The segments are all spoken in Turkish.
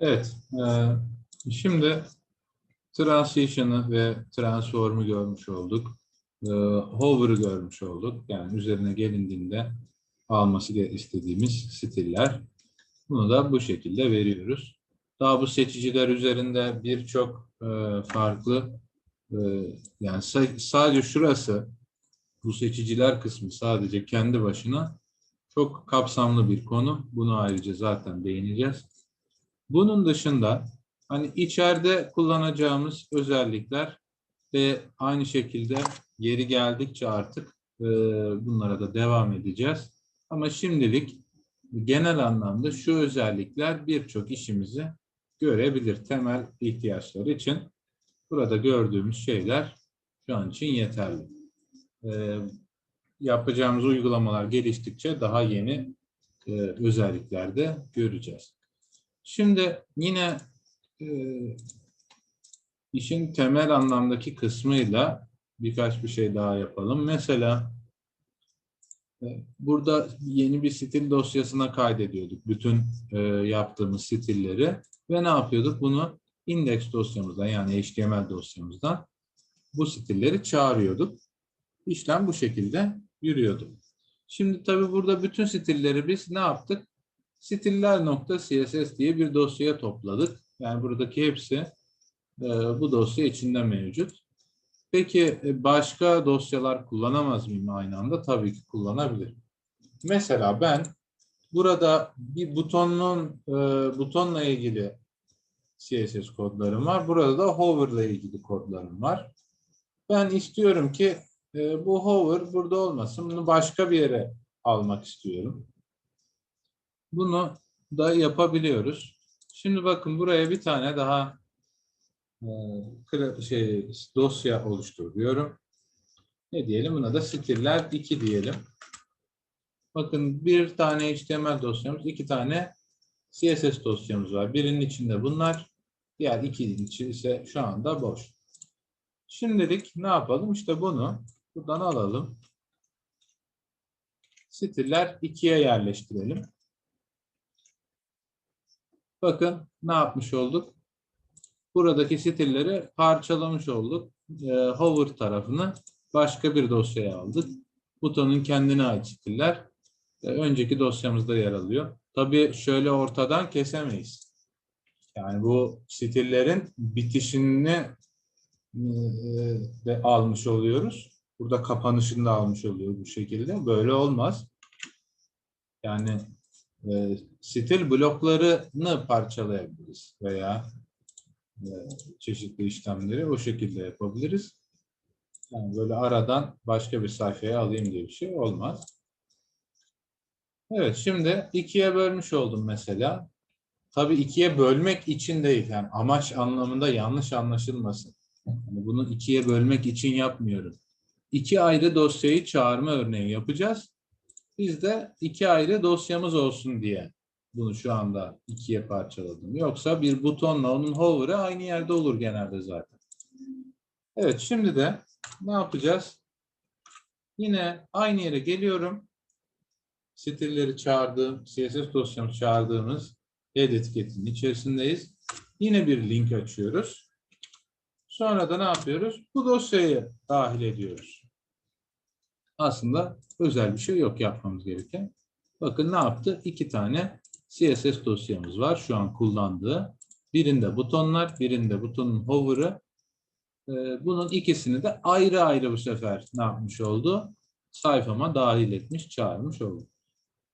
Evet, e, şimdi transition'ı ve transform'u görmüş olduk. E, hover'ı görmüş olduk. Yani üzerine gelindiğinde alması istediğimiz stiller. Bunu da bu şekilde veriyoruz. Daha bu seçiciler üzerinde birçok e, farklı e, yani sa- sadece şurası bu seçiciler kısmı sadece kendi başına çok kapsamlı bir konu. Bunu ayrıca zaten değineceğiz. Bunun dışında hani içeride kullanacağımız özellikler ve aynı şekilde yeri geldikçe artık e, bunlara da devam edeceğiz. Ama şimdilik genel anlamda şu özellikler birçok işimizi görebilir. Temel ihtiyaçları için burada gördüğümüz şeyler şu an için yeterli. E, yapacağımız uygulamalar geliştikçe daha yeni e, özellikler de göreceğiz. Şimdi yine e, işin temel anlamdaki kısmıyla birkaç bir şey daha yapalım. Mesela e, burada yeni bir stil dosyasına kaydediyorduk bütün e, yaptığımız stilleri ve ne yapıyorduk? Bunu index dosyamızdan yani HTML dosyamızdan bu stilleri çağırıyorduk. İşlem bu şekilde yürüyordu. Şimdi tabii burada bütün stilleri biz ne yaptık? stiller.css diye bir dosyaya topladık. Yani buradaki hepsi e, bu dosya içinde mevcut. Peki e, başka dosyalar kullanamaz mıyım aynı anda? Tabii ki kullanabilirim. Mesela ben burada bir butonun e, butonla ilgili CSS kodlarım var. Burada da hover'la ilgili kodlarım var. Ben istiyorum ki e, bu hover burada olmasın. Bunu başka bir yere almak istiyorum. Bunu da yapabiliyoruz. Şimdi bakın buraya bir tane daha e, şey dosya oluşturuyorum. Ne diyelim? Buna da stiller 2 diyelim. Bakın bir tane HTML dosyamız, iki tane CSS dosyamız var. Birinin içinde bunlar, diğer ikinin içi ise şu anda boş. Şimdilik ne yapalım? İşte bunu buradan alalım. Stiller 2'ye yerleştirelim. Bakın ne yapmış olduk? Buradaki stilleri parçalamış olduk. Ee, hover tarafını başka bir dosyaya aldık. Butonun kendine ait stiller e, önceki dosyamızda yer alıyor. Tabii şöyle ortadan kesemeyiz. Yani bu stillerin bitişini e, de almış oluyoruz. Burada kapanışını da almış oluyor bu şekilde. Böyle olmaz. Yani e, stil bloklarını parçalayabiliriz veya e, çeşitli işlemleri o şekilde yapabiliriz. Yani böyle aradan başka bir sayfaya alayım diye bir şey olmaz. Evet şimdi ikiye bölmüş oldum mesela. Tabii ikiye bölmek için değil yani amaç anlamında yanlış anlaşılmasın. Yani bunu ikiye bölmek için yapmıyorum. İki ayrı dosyayı çağırma örneği yapacağız. Biz de iki ayrı dosyamız olsun diye bunu şu anda ikiye parçaladım. Yoksa bir butonla onun hover'ı aynı yerde olur genelde zaten. Evet şimdi de ne yapacağız? Yine aynı yere geliyorum. Stilleri çağırdığım, CSS dosyamı çağırdığımız head etiketinin içerisindeyiz. Yine bir link açıyoruz. Sonra da ne yapıyoruz? Bu dosyayı dahil ediyoruz. Aslında özel bir şey yok yapmamız gereken. Bakın ne yaptı? İki tane CSS dosyamız var şu an kullandığı. Birinde butonlar, birinde butonun hover'ı. Ee, Bunun ikisini de ayrı ayrı bu sefer ne yapmış oldu? Sayfama dahil etmiş, çağırmış oldu.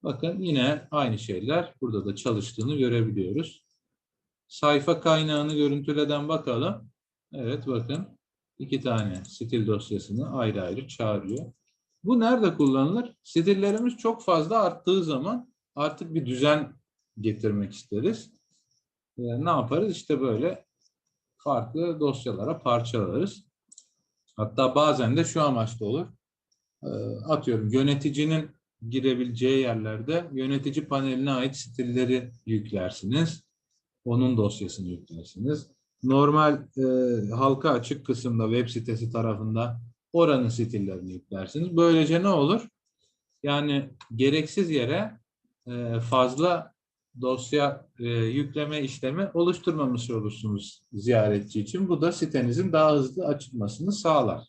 Bakın yine aynı şeyler burada da çalıştığını görebiliyoruz. Sayfa kaynağını görüntüleden bakalım. Evet bakın iki tane stil dosyasını ayrı ayrı çağırıyor. Bu nerede kullanılır? Stillerimiz çok fazla arttığı zaman artık bir düzen getirmek isteriz. Ee, ne yaparız? İşte böyle farklı dosyalara parçalarız. Hatta bazen de şu amaçlı olur. Ee, atıyorum yöneticinin girebileceği yerlerde yönetici paneline ait stilleri yüklersiniz. Onun dosyasını yüklersiniz. Normal e, halka açık kısımda web sitesi tarafında oranın stillerini yüklersiniz. Böylece ne olur? Yani gereksiz yere e, fazla dosya e, yükleme işlemi oluşturmamış olursunuz ziyaretçi için. Bu da sitenizin daha hızlı açılmasını sağlar.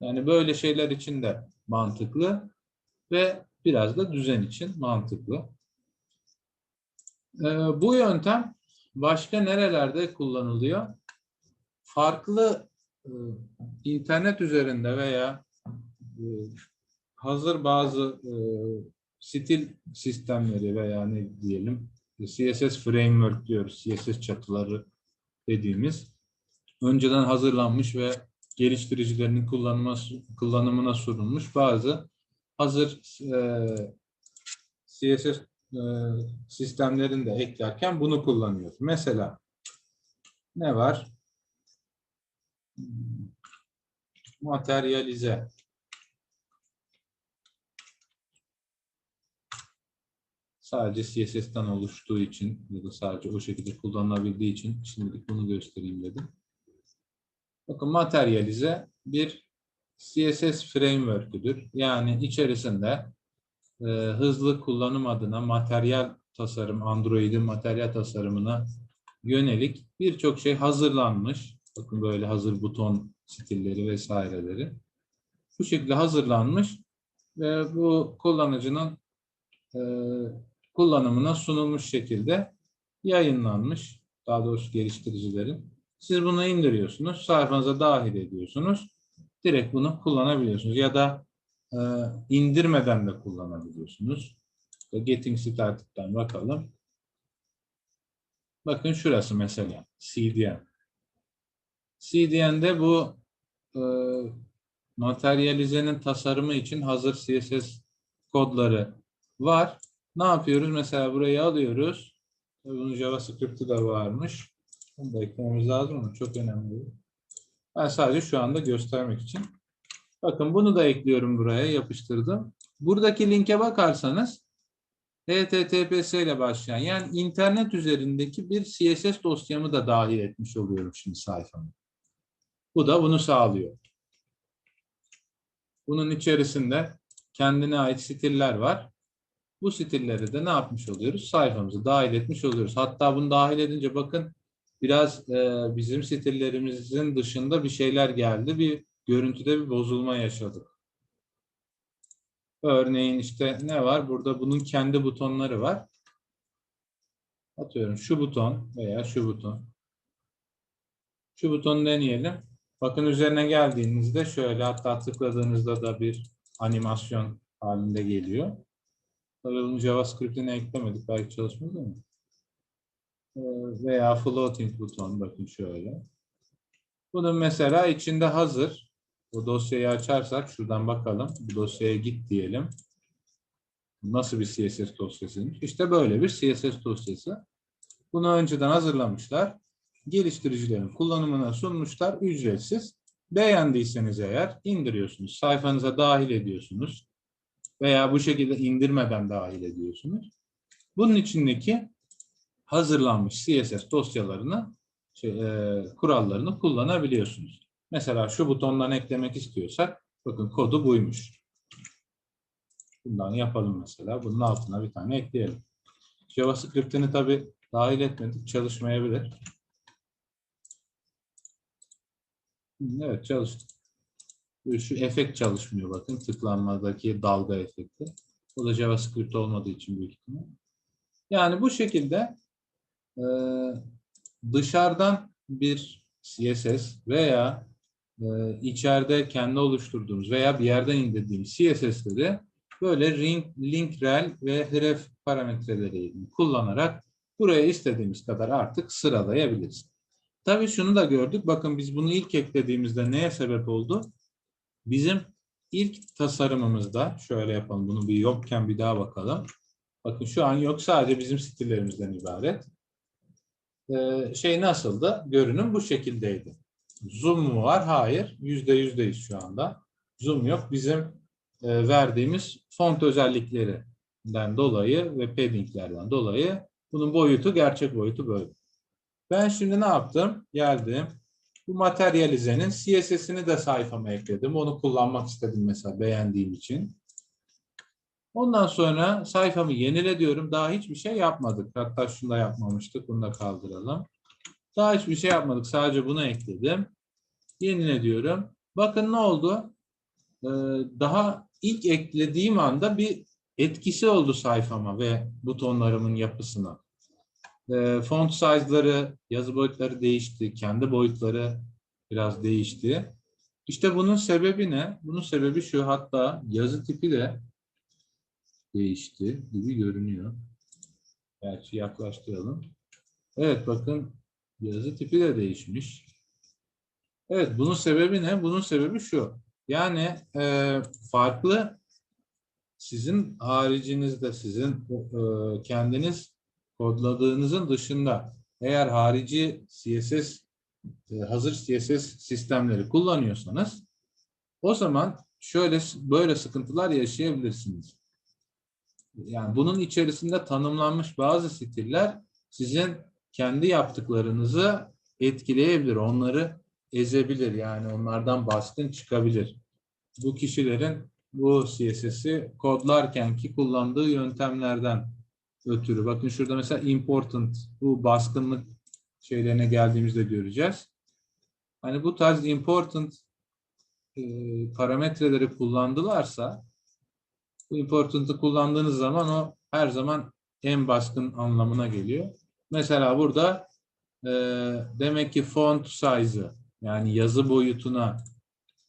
Yani böyle şeyler için de mantıklı ve biraz da düzen için mantıklı. Ee, bu yöntem başka nerelerde kullanılıyor? Farklı e, internet üzerinde veya e, hazır bazı e, stil sistemleri veya ne diyelim CSS framework diyoruz. CSS çatıları dediğimiz önceden hazırlanmış ve geliştiricilerinin kullanımına sunulmuş bazı hazır e, CSS e, sistemlerini de eklerken bunu kullanıyoruz. Mesela ne var? Materyalize. Sadece CSS'ten oluştuğu için ya da sadece o şekilde kullanılabildiği için şimdilik bunu göstereyim dedim. Bakın materyalize bir CSS framework'üdür. Yani içerisinde e, hızlı kullanım adına materyal tasarım, Android'in materyal tasarımına yönelik birçok şey hazırlanmış. Bakın böyle hazır buton stilleri vesaireleri. Bu şekilde hazırlanmış ve bu kullanıcının e, kullanımına sunulmuş şekilde yayınlanmış. Daha doğrusu geliştiricilerin. Siz bunu indiriyorsunuz, sayfanıza dahil ediyorsunuz. Direkt bunu kullanabiliyorsunuz. Ya da e, indirmeden de kullanabiliyorsunuz. Getting Started'dan bakalım. Bakın şurası mesela CDN. CDN'de bu e, materyalizenin tasarımı için hazır CSS kodları var. Ne yapıyoruz? Mesela burayı alıyoruz. Bunun JavaScript'i de varmış. Bunu da eklememiz lazım ama çok önemli. Ben sadece şu anda göstermek için. Bakın bunu da ekliyorum buraya, yapıştırdım. Buradaki linke bakarsanız HTTPS ile başlayan yani internet üzerindeki bir CSS dosyamı da dahil etmiş oluyorum şimdi sayfama. Bu da bunu sağlıyor. Bunun içerisinde kendine ait stiller var. Bu stilleri de ne yapmış oluyoruz? Sayfamıza dahil etmiş oluyoruz. Hatta bunu dahil edince bakın biraz e, bizim stillerimizin dışında bir şeyler geldi. Bir görüntüde bir bozulma yaşadık. Örneğin işte ne var? Burada bunun kendi butonları var. Atıyorum şu buton veya şu buton. Şu butonu deneyelim. Bakın üzerine geldiğinizde şöyle hatta tıkladığınızda da bir animasyon halinde geliyor. Tabii bunu JavaScript'ine eklemedik. Belki çalışmaz ama. Ee, Veya floating buton bakın şöyle. Bunun mesela içinde hazır. Bu dosyayı açarsak şuradan bakalım. Bu dosyaya git diyelim. Nasıl bir CSS dosyasıymış? İşte böyle bir CSS dosyası. Bunu önceden hazırlamışlar. Geliştiricilerin kullanımına sunmuşlar. Ücretsiz. Beğendiyseniz eğer indiriyorsunuz. Sayfanıza dahil ediyorsunuz. Veya bu şekilde indirmeden dahil ediyorsunuz. Bunun içindeki hazırlanmış CSS dosyalarını, şey, e, kurallarını kullanabiliyorsunuz. Mesela şu butondan eklemek istiyorsak, bakın kodu buymuş. Bundan yapalım mesela. Bunun altına bir tane ekleyelim. JavaScript'ini tabi dahil etmedik, çalışmayabilir. Evet, çalıştı. Şu efekt çalışmıyor bakın, tıklanmadaki dalga efekti. O da JavaScript olmadığı için büyük ihtimal. Yani bu şekilde e, dışarıdan bir CSS veya e, içeride kendi oluşturduğumuz veya bir yerden indirdiğimiz CSS'leri böyle link, link rel ve href parametreleri kullanarak buraya istediğimiz kadar artık sıralayabiliriz. Tabii şunu da gördük. Bakın biz bunu ilk eklediğimizde neye sebep oldu? Bizim ilk tasarımımızda şöyle yapalım. Bunu bir yokken bir daha bakalım. Bakın şu an yok. Sadece bizim stillerimizden ibaret. Ee, şey nasıldı? Görünüm bu şekildeydi. Zoom mu var? Hayır. Yüzde yüzdeyiz şu anda. Zoom yok. Bizim e, verdiğimiz font özelliklerinden dolayı ve paddinglerden dolayı bunun boyutu, gerçek boyutu böyle. Ben şimdi ne yaptım? Geldim. Bu materyalizenin CSS'ini de sayfama ekledim. Onu kullanmak istedim mesela beğendiğim için. Ondan sonra sayfamı yenile diyorum. Daha hiçbir şey yapmadık. Hatta şunu da yapmamıştık. Bunu da kaldıralım. Daha hiçbir şey yapmadık. Sadece bunu ekledim. Yenile diyorum. Bakın ne oldu? Ee, daha ilk eklediğim anda bir etkisi oldu sayfama ve butonlarımın yapısına. Ee, font size'ları, yazı boyutları değişti. Kendi boyutları biraz değişti. İşte bunun sebebi ne? Bunun sebebi şu. Hatta yazı tipi de değişti gibi görünüyor. Gerçi yaklaştıralım. Evet bakın yazı tipi de değişmiş. Evet bunun sebebi ne? Bunun sebebi şu. Yani e, farklı sizin haricinizde sizin e, kendiniz kodladığınızın dışında eğer harici CSS e, hazır CSS sistemleri kullanıyorsanız o zaman şöyle böyle sıkıntılar yaşayabilirsiniz. Yani bunun içerisinde tanımlanmış bazı stiller sizin kendi yaptıklarınızı etkileyebilir. Onları ezebilir. Yani onlardan baskın çıkabilir. Bu kişilerin bu CSS'i kodlarken ki kullandığı yöntemlerden ötürü. Bakın şurada mesela important bu baskınlık şeylerine geldiğimizde göreceğiz. Hani bu tarz important e, parametreleri kullandılarsa bu important'ı kullandığınız zaman o her zaman en baskın anlamına geliyor. Mesela burada e, demek ki font size'ı yani yazı boyutuna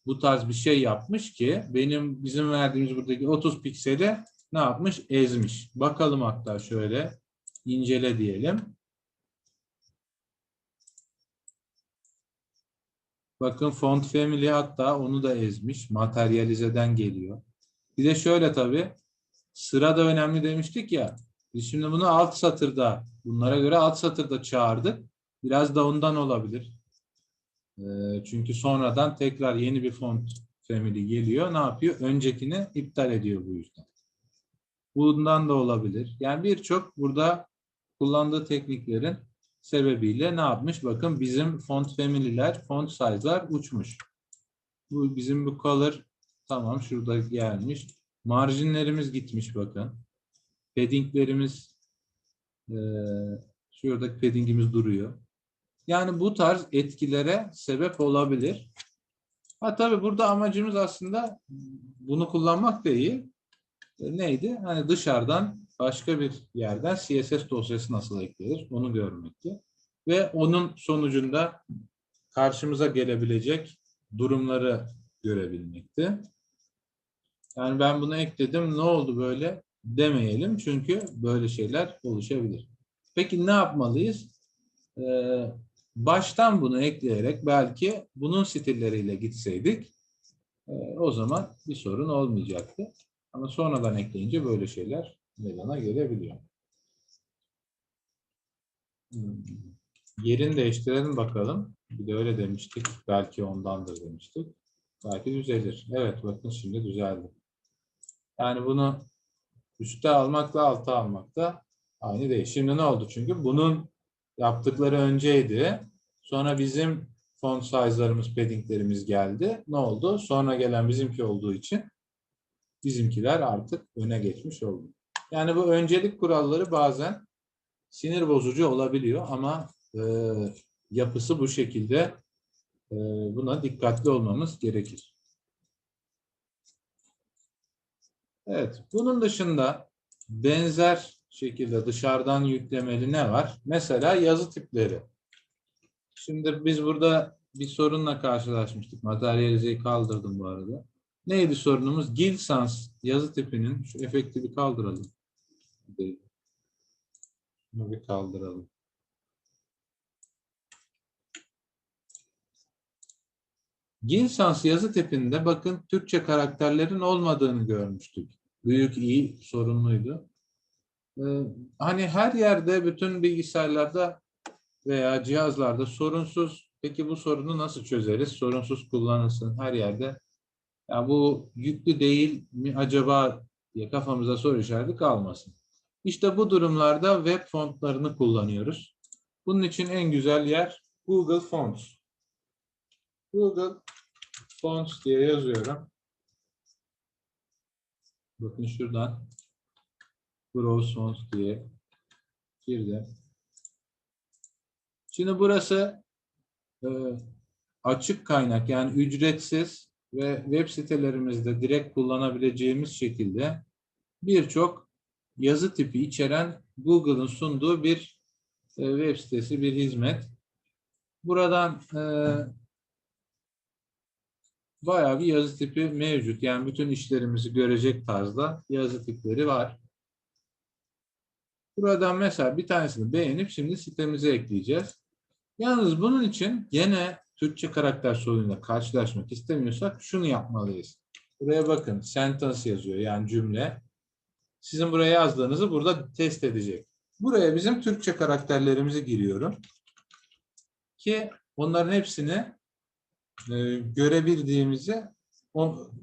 bu tarz bir şey yapmış ki benim bizim verdiğimiz buradaki 30 pikseli ne yapmış? Ezmiş. Bakalım hatta şöyle incele diyelim. Bakın font family hatta onu da ezmiş. Materyalizeden geliyor. Bir de şöyle tabii sıra da önemli demiştik ya. Biz şimdi bunu alt satırda bunlara göre alt satırda çağırdık. Biraz da ondan olabilir. Ee, çünkü sonradan tekrar yeni bir font family geliyor. Ne yapıyor? Öncekini iptal ediyor bu yüzden. Bundan da olabilir. Yani birçok burada kullandığı tekniklerin sebebiyle ne yapmış? Bakın bizim font family'ler, font size'lar uçmuş. Bu bizim bu color tamam şurada gelmiş. Marjinlerimiz gitmiş bakın. Paddinglerimiz e, şuradaki paddingimiz duruyor. Yani bu tarz etkilere sebep olabilir. Ha tabii burada amacımız aslında bunu kullanmak değil. E, neydi? Hani dışarıdan başka bir yerden CSS dosyası nasıl eklenir onu görmekti. Ve onun sonucunda karşımıza gelebilecek durumları görebilmekti. Yani ben bunu ekledim ne oldu böyle demeyelim çünkü böyle şeyler oluşabilir. Peki ne yapmalıyız? Ee, baştan bunu ekleyerek belki bunun stilleriyle gitseydik e, o zaman bir sorun olmayacaktı. Ama sonradan ekleyince böyle şeyler meydana gelebiliyor. Hmm. Yerini değiştirelim bakalım. Bir de öyle demiştik. Belki ondandır demiştik. Belki düzelir. Evet bakın şimdi düzeldi. Yani bunu üste almakla alta almakta aynı değil. Şimdi ne oldu? Çünkü bunun yaptıkları önceydi. Sonra bizim font size'larımız, paddinglerimiz geldi. Ne oldu? Sonra gelen bizimki olduğu için bizimkiler artık öne geçmiş oldu. Yani bu öncelik kuralları bazen sinir bozucu olabiliyor ama e, yapısı bu şekilde e, buna dikkatli olmamız gerekir. Evet, bunun dışında benzer şekilde dışarıdan yüklemeli ne var? Mesela yazı tipleri. Şimdi biz burada bir sorunla karşılaşmıştık. Materyalizeyi kaldırdım bu arada. Neydi sorunumuz? Gil sans yazı tipinin şu efekti bir kaldıralım. Bunu bir kaldıralım. Ginsans yazı tipinde bakın Türkçe karakterlerin olmadığını görmüştük. Büyük i sorunluydu. Ee, hani her yerde bütün bilgisayarlarda veya cihazlarda sorunsuz peki bu sorunu nasıl çözeriz? Sorunsuz kullanılsın her yerde. Ya bu yüklü değil mi acaba diye kafamıza soru işareti kalmasın. İşte bu durumlarda web fontlarını kullanıyoruz. Bunun için en güzel yer Google Fonts. Google Fonts diye yazıyorum. Bakın şuradan Browsons diye girdim. Şimdi burası e, açık kaynak yani ücretsiz ve web sitelerimizde direkt kullanabileceğimiz şekilde birçok yazı tipi içeren Google'ın sunduğu bir e, web sitesi, bir hizmet. Buradan e, bayağı bir yazı tipi mevcut. Yani bütün işlerimizi görecek tarzda yazı tipleri var. Buradan mesela bir tanesini beğenip şimdi sitemize ekleyeceğiz. Yalnız bunun için gene Türkçe karakter sorunuyla karşılaşmak istemiyorsak şunu yapmalıyız. Buraya bakın sentence yazıyor yani cümle. Sizin buraya yazdığınızı burada test edecek. Buraya bizim Türkçe karakterlerimizi giriyorum. Ki onların hepsini e, görebildiğimizi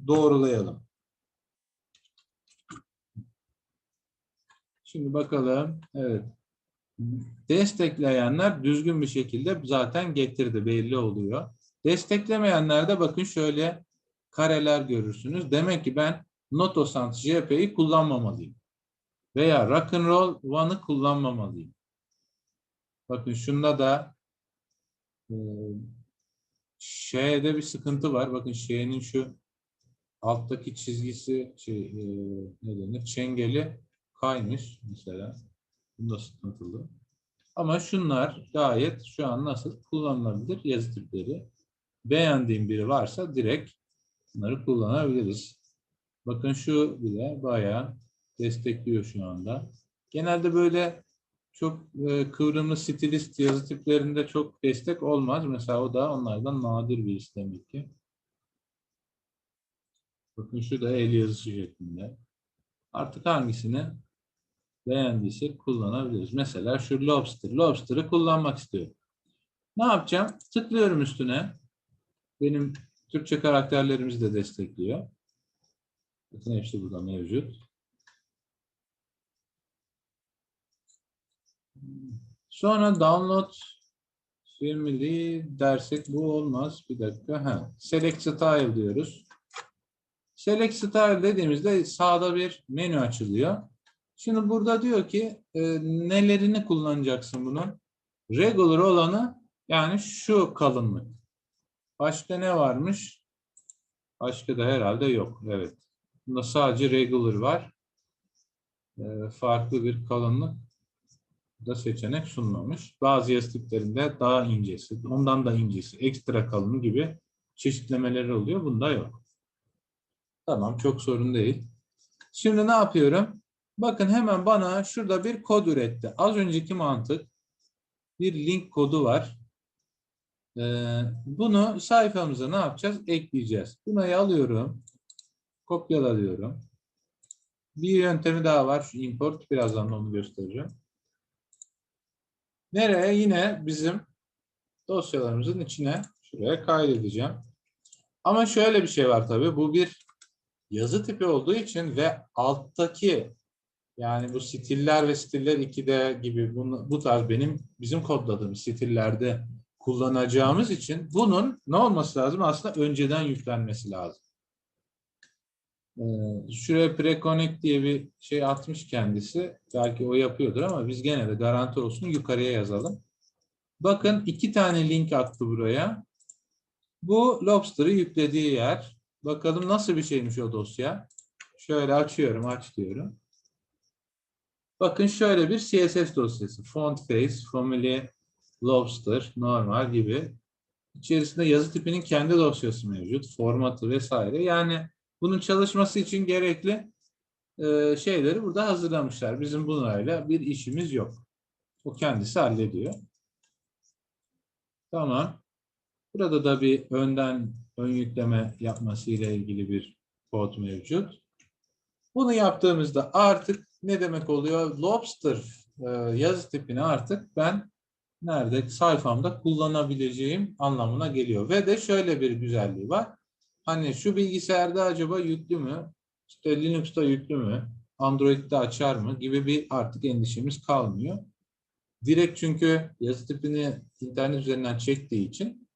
doğrulayalım. Şimdi bakalım. Evet. Destekleyenler düzgün bir şekilde zaten getirdi. Belli oluyor. Desteklemeyenlerde bakın şöyle kareler görürsünüz. Demek ki ben Notosant JP'yi kullanmamalıyım. Veya Rock'n'Roll One'ı kullanmamalıyım. Bakın şunda da e, şeyde bir sıkıntı var. Bakın şeyinin şu alttaki çizgisi şey, e, ne denir? Çengeli kaymış mesela. Bunda sıkıntılı. Ama şunlar gayet şu an nasıl kullanılabilir yazı tipleri. Beğendiğim biri varsa direkt bunları kullanabiliriz. Bakın şu bile bayağı destekliyor şu anda. Genelde böyle çok e, kıvrımlı stilist yazı tiplerinde çok destek olmaz. Mesela o da onlardan nadir bir iş demek ki. Bakın şu da el yazısı şeklinde. Artık hangisini beğendiysek kullanabiliriz. Mesela şu lobster. Lobster'ı kullanmak istiyorum. Ne yapacağım? Tıklıyorum üstüne. Benim Türkçe karakterlerimizi de destekliyor. Bakın hepsi burada mevcut. Sonra download family dersek bu olmaz. Bir dakika. Ha. Select style diyoruz. Select style dediğimizde sağda bir menü açılıyor. Şimdi burada diyor ki e, nelerini kullanacaksın bunun? Regular olanı yani şu kalınlık. Başka ne varmış? Başka da herhalde yok. Evet. Bunda sadece regular var. E, farklı bir kalınlık da seçenek sunmamış. Bazı yazı tiplerinde daha incesi, ondan da incesi, ekstra kalın gibi çeşitlemeleri oluyor. Bunda yok. Tamam çok sorun değil. Şimdi ne yapıyorum? Bakın hemen bana şurada bir kod üretti. Az önceki mantık bir link kodu var. Ee, bunu sayfamıza ne yapacağız? Ekleyeceğiz. Bunu alıyorum. Kopyala diyorum. Bir yöntemi daha var. Şu import. Birazdan onu göstereceğim. Nereye? Yine bizim dosyalarımızın içine şuraya kaydedeceğim. Ama şöyle bir şey var tabii. Bu bir yazı tipi olduğu için ve alttaki yani bu stiller ve stiller 2'de gibi bunu, bu tarz benim bizim kodladığım stillerde kullanacağımız için bunun ne olması lazım? Aslında önceden yüklenmesi lazım. Ee, şuraya preconnect diye bir şey atmış kendisi. Belki o yapıyordur ama biz gene de garanti olsun yukarıya yazalım. Bakın iki tane link attı buraya. Bu Lobster'ı yüklediği yer. Bakalım nasıl bir şeymiş o dosya. Şöyle açıyorum, aç diyorum. Bakın şöyle bir CSS dosyası. Font face, family, lobster, normal gibi. İçerisinde yazı tipinin kendi dosyası mevcut. Formatı vesaire. Yani bunun çalışması için gerekli e, şeyleri burada hazırlamışlar. Bizim bunlarla bir işimiz yok. O kendisi hallediyor. Tamam. Burada da bir önden ön yükleme yapması ile ilgili bir kod mevcut. Bunu yaptığımızda artık ne demek oluyor? Lobster e, yazı tipini artık ben nerede sayfamda kullanabileceğim anlamına geliyor. Ve de şöyle bir güzelliği var. Hani şu bilgisayarda acaba yüklü mü? İşte Linux'ta yüklü mü? Android'de açar mı? Gibi bir artık endişemiz kalmıyor. Direkt çünkü yazı tipini internet üzerinden çektiği için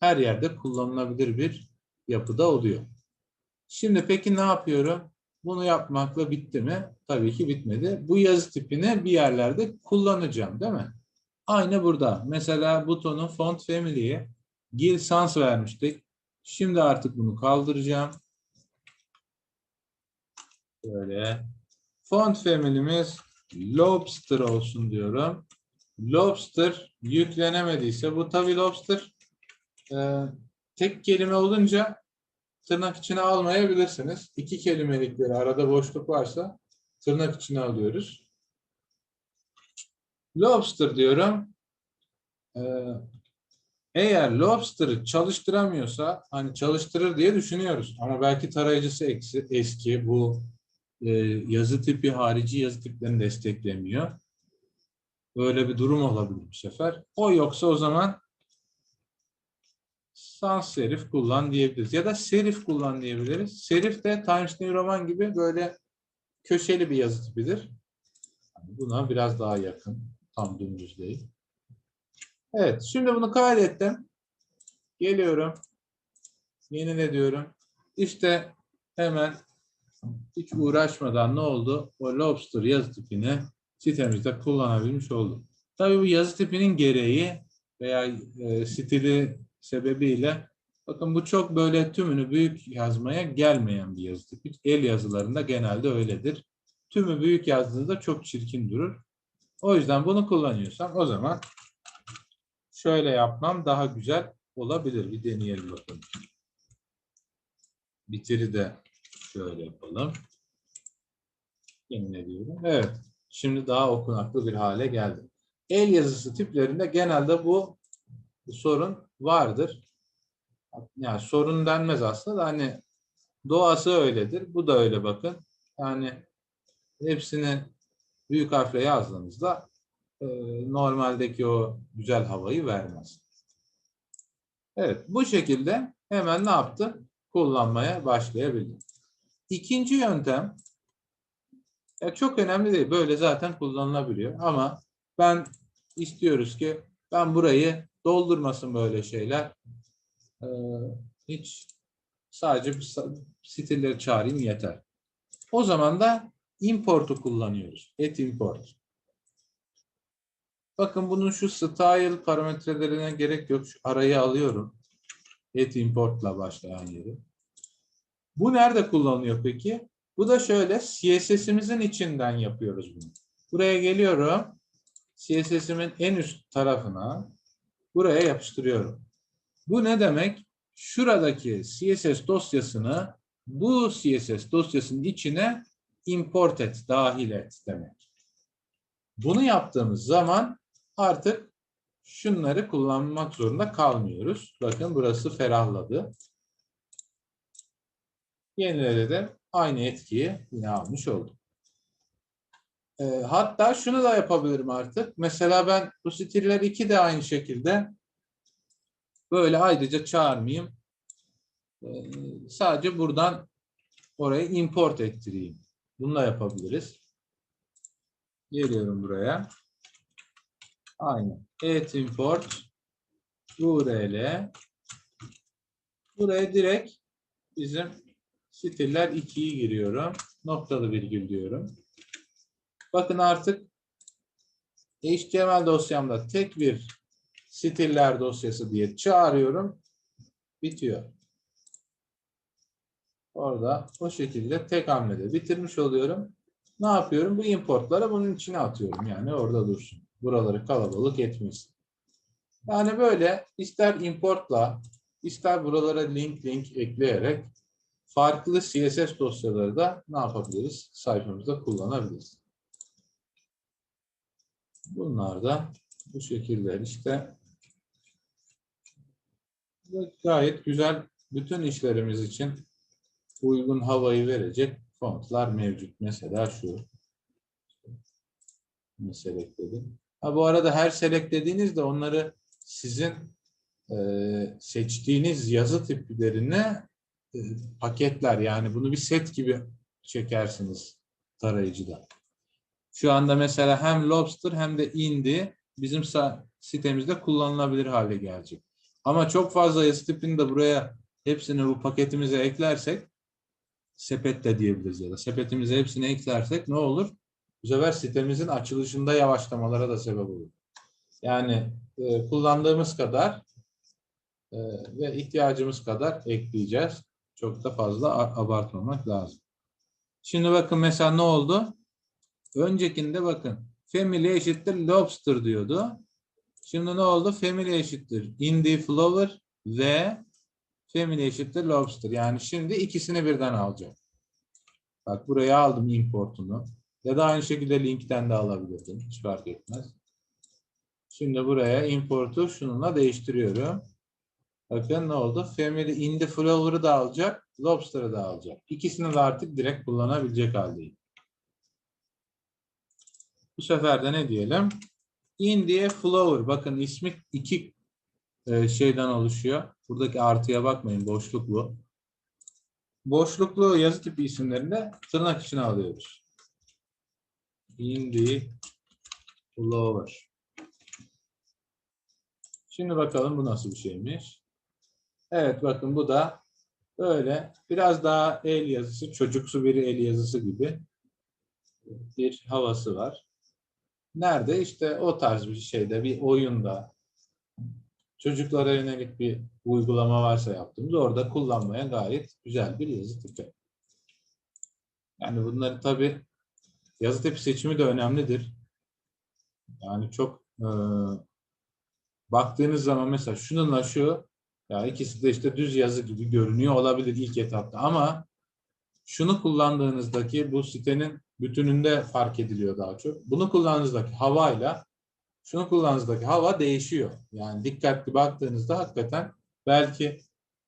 her yerde kullanılabilir bir yapıda oluyor. Şimdi peki ne yapıyorum? Bunu yapmakla bitti mi? Tabii ki bitmedi. Bu yazı tipini bir yerlerde kullanacağım değil mi? Aynı burada. Mesela butonun font family'ye Gil Sans vermiştik. Şimdi artık bunu kaldıracağım. Böyle. Font family'miz Lobster olsun diyorum. Lobster yüklenemediyse bu tabii Lobster e, tek kelime olunca tırnak içine almayabilirsiniz. İki kelimelikleri arada boşluk varsa tırnak içine alıyoruz. Lobster diyorum. Ee, eğer Lobster'ı çalıştıramıyorsa hani çalıştırır diye düşünüyoruz. Ama belki tarayıcısı eski bu e, yazı tipi harici yazı tiplerini desteklemiyor. Böyle bir durum olabilir bu sefer. O yoksa o zaman sans serif kullan diyebiliriz. Ya da serif kullan diyebiliriz. Serif de Times New Roman gibi böyle köşeli bir yazı tipidir. Buna biraz daha yakın. Tam dümdüz değil. Evet. Şimdi bunu kaydettim. Geliyorum. Yenile diyorum. İşte hemen hiç uğraşmadan ne oldu? O Lobster yazı tipini sitemizde kullanabilmiş olduk. Tabii bu yazı tipinin gereği veya e, stili sebebiyle bakın bu çok böyle tümünü büyük yazmaya gelmeyen bir yazı tipi. El yazılarında genelde öyledir. Tümü büyük yazdığınızda çok çirkin durur. O yüzden bunu kullanıyorsam o zaman şöyle yapmam daha güzel olabilir. Bir deneyelim bakalım. Bitiri de şöyle yapalım. Yemin ediyorum. Evet. Şimdi daha okunaklı bir hale geldi. El yazısı tiplerinde genelde bu sorun vardır. Yani sorun denmez aslında da hani doğası öyledir. Bu da öyle bakın. Yani hepsini büyük harfle yazdığınızda e, normaldeki o güzel havayı vermez. Evet bu şekilde hemen ne yaptı? Kullanmaya başlayabildim. İkinci yöntem ya çok önemli değil. Böyle zaten kullanılabiliyor. Ama ben istiyoruz ki ben burayı doldurmasın böyle şeyler. Ee, hiç sadece stilleri çağırayım yeter. O zaman da import'u kullanıyoruz. Et import. Bakın bunun şu style parametrelerine gerek yok. Şu arayı alıyorum. Et import'la başlayan yeri. Bu nerede kullanılıyor peki? Bu da şöyle CSS'imizin içinden yapıyoruz bunu. Buraya geliyorum. CSS'imin en üst tarafına buraya yapıştırıyorum. Bu ne demek? Şuradaki CSS dosyasını bu CSS dosyasının içine import et, dahil et demek. Bunu yaptığımız zaman artık şunları kullanmak zorunda kalmıyoruz. Bakın burası ferahladı. Yenilerde de aynı etkiyi yine almış oldum. E, hatta şunu da yapabilirim artık. Mesela ben bu stiller 2 de aynı şekilde böyle ayrıca çağırmayayım. E, sadece buradan oraya import ettireyim. Bunu da yapabiliriz. Geliyorum buraya. Aynı. Et import URL buraya direkt bizim stiller 2'yi giriyorum. Noktalı virgül diyorum. Bakın artık HTML dosyamda tek bir stiller dosyası diye çağırıyorum. Bitiyor. Orada o şekilde tek hamlede bitirmiş oluyorum. Ne yapıyorum? Bu importları bunun içine atıyorum. Yani orada dursun. Buraları kalabalık etmesin. Yani böyle ister importla ister buralara link link ekleyerek farklı CSS dosyaları da ne yapabiliriz? Sayfamızda kullanabiliriz. Bunlar da bu şekilde işte gayet güzel bütün işlerimiz için uygun havayı verecek fontlar mevcut. Mesela şu selekledim. Ha, bu arada her seleklediğinizde onları sizin e, seçtiğiniz yazı tiplerine e, paketler yani bunu bir set gibi çekersiniz tarayıcıda. Şu anda mesela hem Lobster hem de Indy bizim sitemizde kullanılabilir hale gelecek. Ama çok fazla yazı tipini de buraya hepsini bu paketimize eklersek sepet de diyebiliriz ya da sepetimize hepsini eklersek ne olur? Bu sefer sitemizin açılışında yavaşlamalara da sebep olur. Yani e, kullandığımız kadar e, ve ihtiyacımız kadar ekleyeceğiz. Çok da fazla abartmamak lazım. Şimdi bakın mesela ne oldu? Öncekinde bakın family eşittir lobster diyordu. Şimdi ne oldu? Family eşittir indie flower ve family eşittir lobster. Yani şimdi ikisini birden alacağım. Bak buraya aldım importunu. Ya da aynı şekilde linkten de alabilirdim. Hiç fark etmez. Şimdi buraya importu şununla değiştiriyorum. Bakın ne oldu? Family indie flower'ı da alacak, lobster'ı da alacak. İkisini de artık direkt kullanabilecek haldeyim. Bu sefer de ne diyelim? Indie flower. Bakın ismi iki e, şeyden oluşuyor. Buradaki artıya bakmayın. Boşluk bu. Boşluklu yazı tipi isimlerini de tırnak içine alıyoruz. Indie flower. Şimdi bakalım bu nasıl bir şeymiş. Evet bakın bu da böyle biraz daha el yazısı, çocuksu bir el yazısı gibi bir havası var. Nerede? İşte o tarz bir şeyde, bir oyunda çocuklara yönelik bir uygulama varsa yaptığımız orada kullanmaya gayet güzel bir yazı tipi. Yani bunları tabii yazı tipi seçimi de önemlidir. Yani çok e, baktığınız zaman mesela şununla şu ya ikisi de işte düz yazı gibi görünüyor olabilir ilk etapta ama şunu kullandığınızdaki bu sitenin bütününde fark ediliyor daha çok. Bunu kullandığınızdaki havayla şunu kullandığınızdaki hava değişiyor. Yani dikkatli baktığınızda hakikaten belki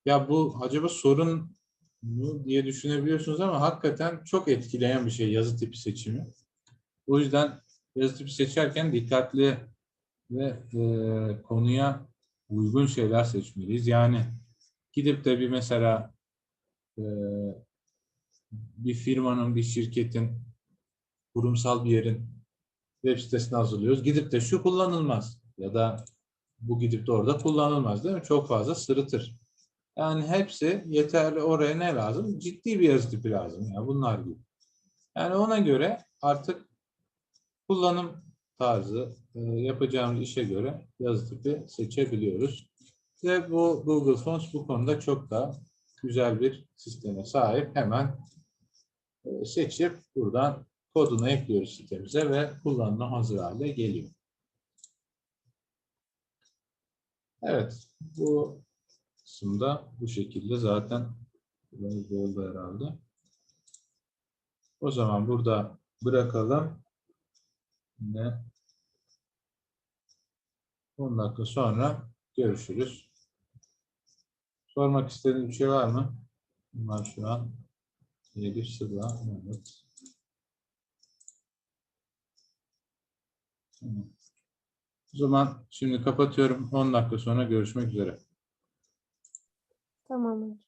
ya bu acaba sorun mu diye düşünebiliyorsunuz ama hakikaten çok etkileyen bir şey yazı tipi seçimi. O yüzden yazı tipi seçerken dikkatli ve e, konuya uygun şeyler seçmeliyiz. Yani gidip de bir mesela e, bir firmanın, bir şirketin, kurumsal bir yerin web sitesini hazırlıyoruz. Gidip de şu kullanılmaz ya da bu gidip de orada kullanılmaz değil mi? Çok fazla sırıtır. Yani hepsi yeterli oraya ne lazım? Ciddi bir yazı tipi lazım. ya bunlar gibi. Yani ona göre artık kullanım tarzı e, yapacağımız işe göre yazı tipi seçebiliyoruz. Ve bu Google Fonts bu konuda çok da güzel bir sisteme sahip. Hemen seçip buradan kodunu ekliyoruz sitemize ve kullanıma hazır hale geliyor. Evet, bu kısımda bu şekilde zaten oldu herhalde. O zaman burada bırakalım. Yine 10 dakika sonra görüşürüz. Sormak istediğiniz bir şey var mı? Var şu an. Elif Sıla. Evet. O zaman şimdi kapatıyorum. 10 dakika sonra görüşmek üzere. Tamam hocam.